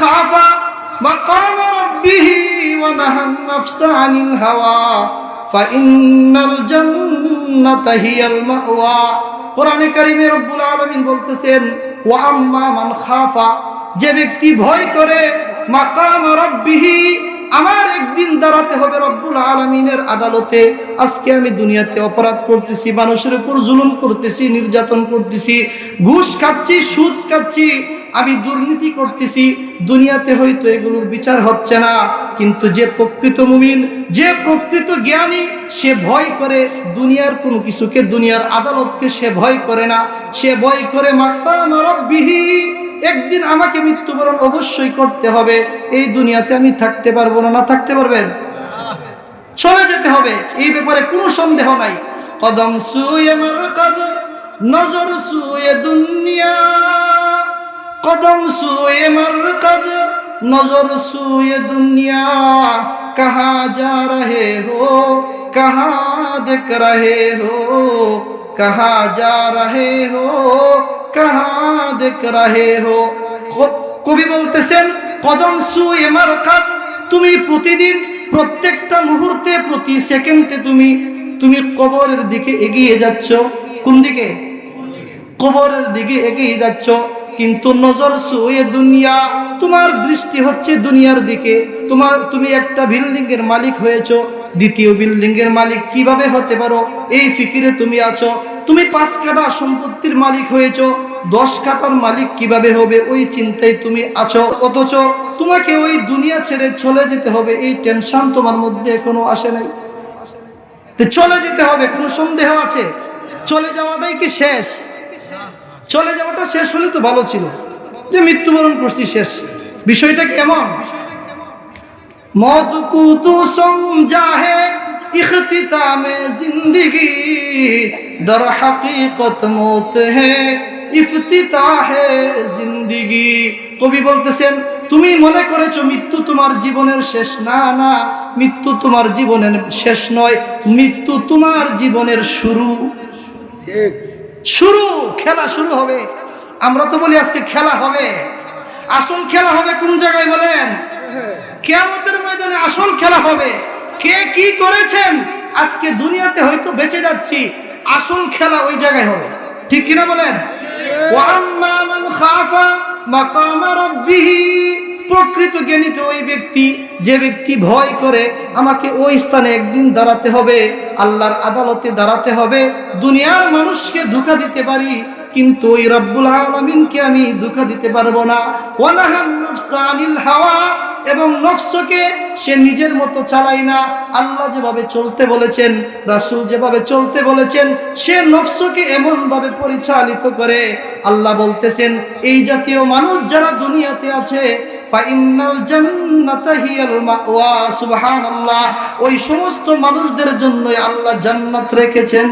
খাফা রাব্বিহি ওয়া নাহান নাফসা আনিল হাওয়া। ফাইন্নাল জান্নাতা হিয়াল মাওয়া। কোরআনে কারিমে রব্বুল আলামিন বলতেছেন, ওয়া আম্মা মান খাফা। যে ব্যক্তি ভয় করে, মাকাম রাব্বিহি, আমার একদিন দাঁড়াতে হবে রব্বুল আলমিনের আদালতে। আজকে আমি দুনিয়াতে অপরাধ করতেছি, মানুষের উপর জুলুম করতেছি, নির্যাতন করতেছি, ঘুষ খাচ্ছি, সুদ খাচ্ছি আমি দুর্নীতি করতেছি, দুনিয়াতে হয়তো এগুলোর বিচার হচ্ছে না। কিন্তু যে প্রকৃত মুমিন, যে প্রকৃত জ্ঞানী, সে ভয় করে দুনিয়ার কোনো কিছুকে, দুনিয়ার আদালতকে সে ভয় করে না। সে ভয় করে, মাকাম রব্বিহি, একদিন আমাকে মৃত্যুবরণ অবশ্যই করতে হবে। এই দুনিয়াতে আমি থাকতে পারব না। না, থাকতে পারবেন? চলে যেতে হবে। এই ব্যাপারে কোনো সন্দেহ নাই। কদম সুয়ে নজর সুয়ে দুনিয়া। কদম সুয়ে মরকদ নজর সুয়ে দুনিয়া। কহা যা রহে হো, কহা দেখ রহে হো। কহা যা রহে হো, কাহা দেখ রাহে হো। কবি বলতেছেন, কদম সু এমার কাজ তুমি প্রতিদিন প্রত্যেকটা মুহূর্তে, প্রতি সেকেন্ডে তুমি তুমি কবরের দিকে এগিয়ে যাচ্ছ। কোন দিকে? কবরের দিকে এগিয়ে যাচ্ছ। কিন্তু নজর সুয়ে দুনিয়া। তোমার দৃষ্টি হচ্ছে দুনিয়ার দিকে। তোমার তুমি একটা বিল্ডিং এর মালিক হয়েছো। দ্বিতীয় বিল্ডিং এর মালিক কীভাবে হতে পারো? এই ফিকিরে তুমি আছো। তুমি পাঁচ কাটা সম্পত্তির মালিক হয়েছো। দশ কাটার মালিক কীভাবে হবে? ওই চিন্তায় তুমি আছো। অথচ তোমাকে ওই দুনিয়া ছেড়ে চলে যেতে হবে। এই টেনশন তোমার মধ্যে এখনও আসে নাই। চলে যেতে হবে, কোনো সন্দেহ আছে? চলে যাওয়াটাই কি শেষ? চলে যাওয়াটা শেষ হলে তো ভালো ছিল। যে মৃত্যুবরণ করছি শেষ। বিষয়টা কেমন? মত কুতুসম জাহে ইখতিতামে জিন্দিগি। দর হাকিকত মত হে ইফতিতাহে জিন্দিগি। কবি বলতেছেন, তুমি মনে করেছ মৃত্যু তোমার জীবনের শেষ? না না, মৃত্যু তোমার জীবনের শেষ নয়। মৃত্যু তোমার জীবনের শুরু। ঠিক। শুরু, খেলা শুরু হবে। আমরা তো বলি আজকে খেলা হবে। আসল খেলা হবে কোন জায়গায় বলেন? কেয়ামতের ময়দানে আসল খেলা হবে। কে কি করেছেন? আজকে দুনিয়াতে হয়তো বেঁচে যাচ্ছি। আসল খেলা ওই জায়গায় হবে। ঠিক কিনা বলেন? ওয়াম্মা মান খাফা মাকাম রাব্বিহি। প্রকৃত জ্ঞানীত ওই ব্যক্তি, যে ব্যক্তি ভয় করে, আমাকে ওই স্থানে একদিন দাঁড়াতে হবে, আল্লাহর আদালতে দাঁড়াতে হবে, দুনিয়ার মানুষকে ধোঁকা দিতে পারি, কিন্তু ওই রব্বুল আলমিনকে আমি ধোঁকা দিতে পারব না। হাওয়া, এবং নফসকে সে নিজের মতো চালায় না। আল্লাহ যেভাবে চলতে বলেছেন, রাসূল যেভাবে চলতে বলেছেন, সে নফসকে এমনভাবে পরিচালিত করে। আল্লাহ বলতেছেন, এই জাতীয় মানুষ যারা দুনিয়াতে আছে ফাইনাল জান্নাতা হিয়াল মাওয়া সুবহানাল্লাহ। ওই সমস্ত মানুষদের জন্য আল্লাহ জান্নাত রেখেছেন।